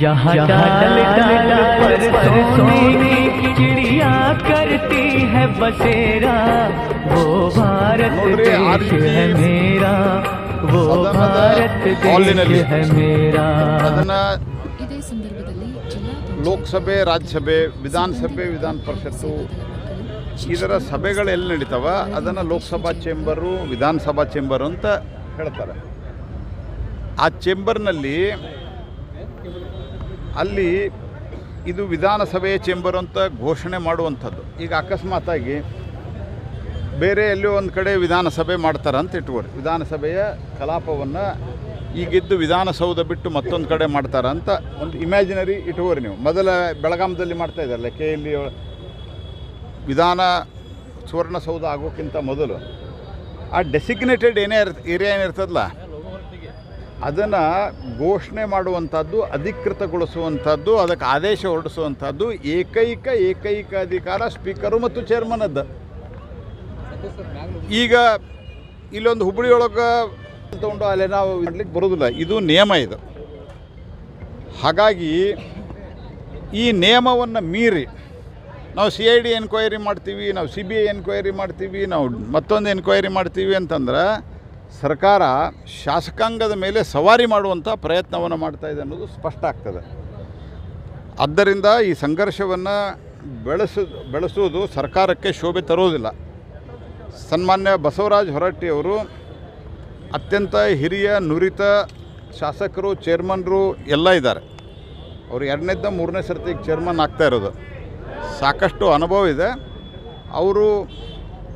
जहाँ डाल डाल पर सोने की चिड़िया करती है बसेरा वो भारत ನೋಡ್ರಿ, ಆ देश ರೀತಿ है मेरा वो ಸದನದ भारत ಹಾಲಿನಲ್ಲಿ देश है मेरा ಅದನ್ನು ಇದೇ ಸಂದರ್ಭದಲ್ಲಿ ಜಿಲ್ಲಾ ಲೋಕಸಭೆ ರಾಜ್ಯಸಭೆ ವಿಧಾನಸಭೆ ವಿಧಾನ ಪರಿಷತ್ತು ಇದರ ಸಭೆಗಳು ಎಲ್ಲಿ ನಡೀತಾವ ಅದನ್ನು ಲೋಕಸಭಾ ಚೇಂಬರು ವಿಧಾನಸಭಾ ಚೇಂಬರು ಅಂತ ಹೇಳ್ತಾರೆ ಆ ಚೇಂಬರ್ನಲ್ಲಿ ಅಲ್ಲಿ ಇದು ವಿಧಾನಸಭೆ ಚೇಂಬರ್ ಅಂತ ಘೋಷಣೆ ಮಾಡುವಂಥದ್ದು. ಈಗ ಅಕಸ್ಮಾತಾಗಿ ಬೇರೆ ಎಲ್ಲೋ ಒಂದು ಕಡೆ ವಿಧಾನಸಭೆ ಮಾಡ್ತಾರೆ ಅಂತ ಇಟ್ಕೋರಿ. ವಿಧಾನಸಭೆಯ ಕಲಾಪವನ್ನು ಈಗಿದ್ದು ವಿಧಾನಸೌಧ ಬಿಟ್ಟು ಮತ್ತೊಂದು ಕಡೆ ಮಾಡ್ತಾರೆ ಅಂತ ಒಂದು ಇಮ್ಯಾಜಿನರಿ ಇಟ್ಕೋರಿ ನೀವು. ಮೊದಲ ಬೆಳಗಾಮದಲ್ಲಿ ಮಾಡ್ತಾ ಇದ್ದಾರಲ್ಲ, ಕೆ ಎಲ್ಲಿ ವಿಧಾನ ಸುವರ್ಣಸೌಧ ಆಗೋಕ್ಕಿಂತ ಮೊದಲು. ಆ ಡೆಸಿಗ್ನೇಟೆಡ್ ಏನೇ ಇರ್ ಏರಿಯಾ ಏನಿರ್ತದಲ್ಲ ಅದನ್ನು ಘೋಷಣೆ ಮಾಡುವಂಥದ್ದು, ಅಧಿಕೃತಗೊಳಿಸುವಂಥದ್ದು, ಅದಕ್ಕೆ ಆದೇಶ ಹೊರಡಿಸುವಂಥದ್ದು ಏಕೈಕ ಏಕೈಕ ಅಧಿಕಾರ ಸ್ಪೀಕರು ಮತ್ತು ಚೇರ್ಮನದ್ದು. ಈಗ ಇಲ್ಲೊಂದು ಹುಬ್ಬಳ್ಳಿಯೊಳಗೆ ತಗೊಂಡು ಅಲ್ಲೇ ನಾವು ಮಾಡಲಿಕ್ಕೆ ಬರೋದಿಲ್ಲ. ಇದು ನಿಯಮ ಇದು. ಹಾಗಾಗಿ ಈ ನಿಯಮವನ್ನು ಮೀರಿ ನಾವು ಸಿ ಐ ಡಿ ಎನ್ಕ್ವೈರಿ ಮಾಡ್ತೀವಿ, ನಾವು ಸಿ ಬಿ ಐ ಎನ್ಕ್ವೈರಿ ಮಾಡ್ತೀವಿ, ನಾವು ಮತ್ತೊಂದು ಎನ್ಕ್ವೈರಿ ಮಾಡ್ತೀವಿ ಅಂತಂದ್ರೆ ಸರ್ಕಾರ ಶಾಸಕಾಂಗದ ಮೇಲೆ ಸವಾರಿ ಮಾಡುವಂಥ ಪ್ರಯತ್ನವನ್ನು ಮಾಡ್ತಾ ಇದೆ ಅನ್ನೋದು ಸ್ಪಷ್ಟ ಆಗ್ತದೆ. ಆದ್ದರಿಂದ ಈ ಸಂಘರ್ಷವನ್ನು ಬೆಳೆಸ ಬೆಳೆಸುವುದು ಸರ್ಕಾರಕ್ಕೆ ಶೋಭೆ ತರುವುದಿಲ್ಲ ಸನ್ಮಾನ್ಯ ಬಸವರಾಜ ಹೊರಟ್ಟಿಯವರು ಅತ್ಯಂತ ಹಿರಿಯ, ನುರಿತ ಶಾಸಕರು, ಚೇರ್ಮನ್ರು ಎಲ್ಲ ಇದ್ದಾರೆ. ಅವರು ಎರಡನೇದ್ದ ಮೂರನೇ ಸರ್ತಿಗೆ ಚೇರ್ಮನ್ ಆಗ್ತಾ ಇರೋದು. ಸಾಕಷ್ಟು ಅನುಭವ ಇದೆ. ಅವರು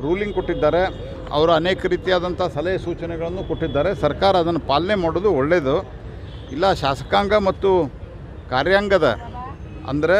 ರೂಲಿಂಗ್ ಕೊಟ್ಟಿದ್ದಾರೆ. ಅವರು ಅನೇಕ ರೀತಿಯಾದಂಥ ಸಲಹೆ ಸೂಚನೆಗಳನ್ನು ಕೊಟ್ಟಿದ್ದಾರೆ. ಸರ್ಕಾರ ಅದನ್ನು ಪಾಲನೆ ಮಾಡೋದು ಒಳ್ಳೆಯದು ಇಲ್ಲ, ಶಾಸಕಾಂಗ ಮತ್ತು ಕಾರ್ಯಾಂಗದ, ಅಂದರೆ